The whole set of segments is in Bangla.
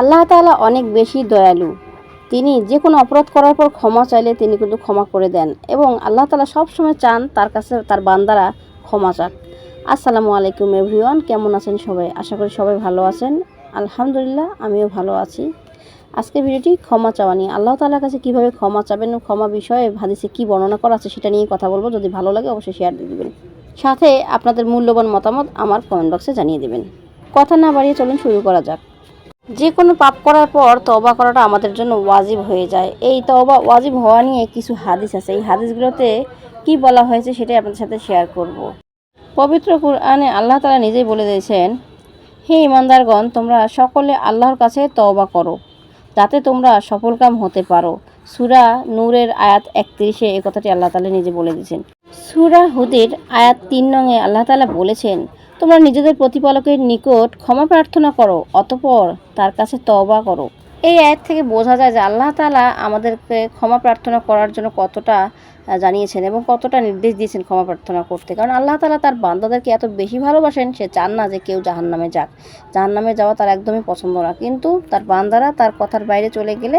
আল্লাহ তালা অনেক বেশি দয়ালু। তিনি যে কোনো অপরাধ করার পর ক্ষমা চাইলে তিনি কিন্তু ক্ষমা করে দেন এবং আল্লাহ তাআলা সবসময় চান তার কাছে, তার বান্দারা ক্ষমা চাক। আসসালামু আলাইকুম এভরিওয়ান, কেমন আছেন সবাই? আশা করি সবাই ভালো আছেন। আলহামদুলিল্লাহ, আমিও ভালো আছি। আজকে ভিডিওটি ক্ষমা চাওয়া নিয়ে। আল্লাহ তাআলার কাছে কীভাবে ক্ষমা চাবেন ক্ষমা বিষয়ে হাদিসে কী বর্ণনা করা আছে সেটা নিয়ে কথা বলব। যদি ভালো লাগে অবশ্যই শেয়ার দিয়ে দেবেন। সাথে আপনাদের মূল্যবান মতামত আমার কমেন্ট বক্সে জানিয়ে দেবেন। কথা না বাড়িয়ে চলুন শুরু করা যাক। যে কোনো পাপ করার পর তওবা করাটা আমাদের জন্য ওয়াজিব হয়ে যায়। এই তওবা ওয়াজিব হওয়া নিয়ে কিছু হাদিস আছে। এই হাদিসগুলোতে কি বলা হয়েছে সেটাই আপনাদের সাথে শেয়ার করব। পবিত্র কুরআনে আল্লাহ তালা নিজেই বলে দিয়েছেন, হে ইমানদারগণ তোমরা সকলে আল্লাহর কাছে তওবা করো, যাতে তোমরা সফলকাম হতে পারো। সুরা নূরের আয়াত একত্রিশে এ কথাটি আল্লাহ তাআলা নিজে বলে দিয়েছেন। সুরা হুদের আয়াত তিন নঙে আল্লাহ তালা বলেছেন তোমরা নিজেদের প্রতিপালকের নিকট ক্ষমা প্রার্থনা করো, অতপর তার কাছে তওবা করো। এই আয়ের থেকে বোঝা যায় যে আল্লাহ তালা আমাদেরকে ক্ষমা প্রার্থনা করার জন্য কতটা জানিয়েছেন এবং কতটা নির্দেশ দিয়েছেন ক্ষমা প্রার্থনা করতে। কারণ আল্লাহ তালা তার বান্দাদেরকে এত বেশি ভালোবাসেন, সে চান না যে কেউ জাহান্নামে যাক। জাহান্নামে যাওয়া তার একদমই পছন্দ না। কিন্তু তার বান্দারা তার কথার বাইরে চলে গেলে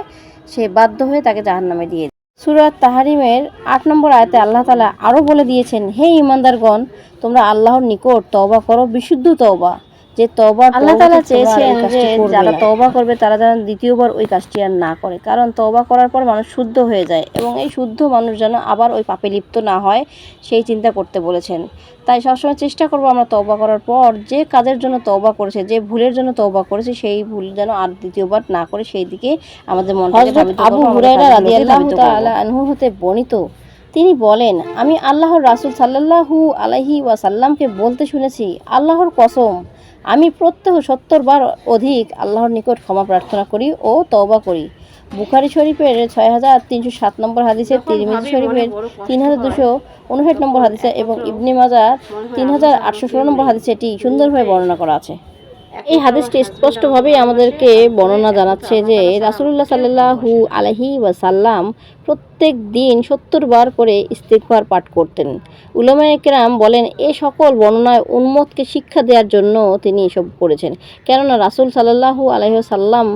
সে বাধ্য হয়ে তাকে জাহান্নামে দিয়ে দেয়। সুরাত তাহারিমের আট নম্বর আয়তে আল্লাহ তালা আরও বলে দিয়েছেন, হে ইমানদারগণ, তোমরা আল্লাহর নিকট তওবা করো, বিশুদ্ধ তওবা। যে তওবা আল্লাহ তালা চেয়েছেন যে যারা তওবা করবে তারা যেন দ্বিতীয়বার ওই কাজটি আর না করে। কারণ তওবা করার পর মানুষ শুদ্ধ হয়ে যায় এবং এই শুদ্ধ মানুষ যেন আবার ওই পাপে লিপ্ত না হয় সেই চিন্তা করতে বলেছেন। তাই সবসময় চেষ্টা করব আমরা তওবা করার পর যে কাজের জন্য তওবা করেছে যে ভুলের জন্য তওবা করেছে সেই ভুল যেন আর দ্বিতীয়বার না করে সেই দিকে আমাদের মন আবু হুরায়রা রাদিয়াল্লাহু তাআলা আনহু হতে বর্ণিত। তিনি বলেন আমি আল্লাহর রাসূল সাল্লাল্লাহু আলাইহি ওয়াসাল্লামকে বলতে শুনেছি আল্লাহর কসম আমি প্রত্যহ সত্তরবার অধিক আল্লাহর নিকট ক্ষমা প্রার্থনা করি ও তওবা করি। বুখারি শরীফের ছয় হাজার তিনশো সাত নম্বর হাদিসে তিরমিজি শরীফের তিন হাজার দুশো উনষাট নম্বর হাদিসে এবং ইবনে মাজার তিন হাজার আটশো ষোলো নম্বর হাদিসে এটি সুন্দরভাবে বর্ণনা করা আছে। এই হাদিসটি স্পষ্টভাবেই আমাদেরকে বর্ণনা জানাচ্ছে যে রাসুলুল্লাহ সাল্লাহু আলহি ওয়াসাল্লাম প্রত্যেক দিন সত্তর বার করে ইস্তিগফার পাঠ করতেন। উলামা একরাম বলেন, এ সকল বর্ণনায় উন্মতকে শিক্ষা দেওয়ার জন্য তিনি এসব করেছেন। কেননা রাসুল সাল্লাহু আলহি সাল্লাম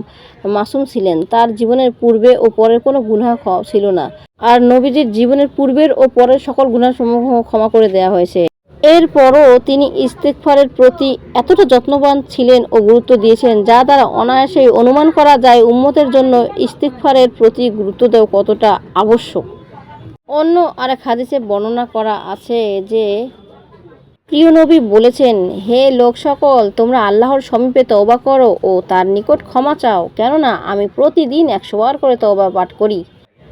মাসুম ছিলেন, তার জীবনের পূর্বে ও পরের কোনো গুনাহ ছিল না। আর নবীজির জীবনের পূর্বের ও পরের সকল গুনাহসমূহ ক্ষমা করে দেওয়া হয়েছে। এরপরও তিনি ইস্তেকফারের প্রতি এতটা যত্নবান ছিলেন ও গুরুত্ব দিয়েছেন, যা দ্বারা অনায়াসেই অনুমান করা যায় উম্মতের জন্য ইস্তেকফারের প্রতি গুরুত্ব দেওয়া কতটা আবশ্যক। অন্য আরেক হাদিসে বর্ণনা করা আছে যে, প্রিয় নবী বলেছেন, হে লোক সকল, তোমরা আল্লাহর সমীপে তওবা করো ও তার নিকট ক্ষমা চাও, কেননা আমি প্রতিদিন একশো বার করে তওবা পাঠ করি।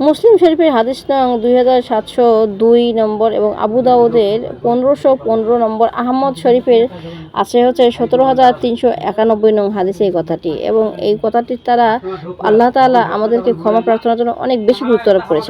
মুসলিম শরীফের হাদিস নং দুই হাজার সাতশো দুই নম্বর এবং আবু দাউদের পনেরোশো পনেরো নম্বর আহমদ শরীফের আছে হচ্ছে সতেরো হাজার তিনশো একানব্বই নং হাদিস এই কথাটি। এবং এই কথাটির তারা আল্লাহ তালা আমাদেরকে ক্ষমা প্রার্থনার জন্য অনেক বেশি গুরুত্ব আরোপ করেছেন।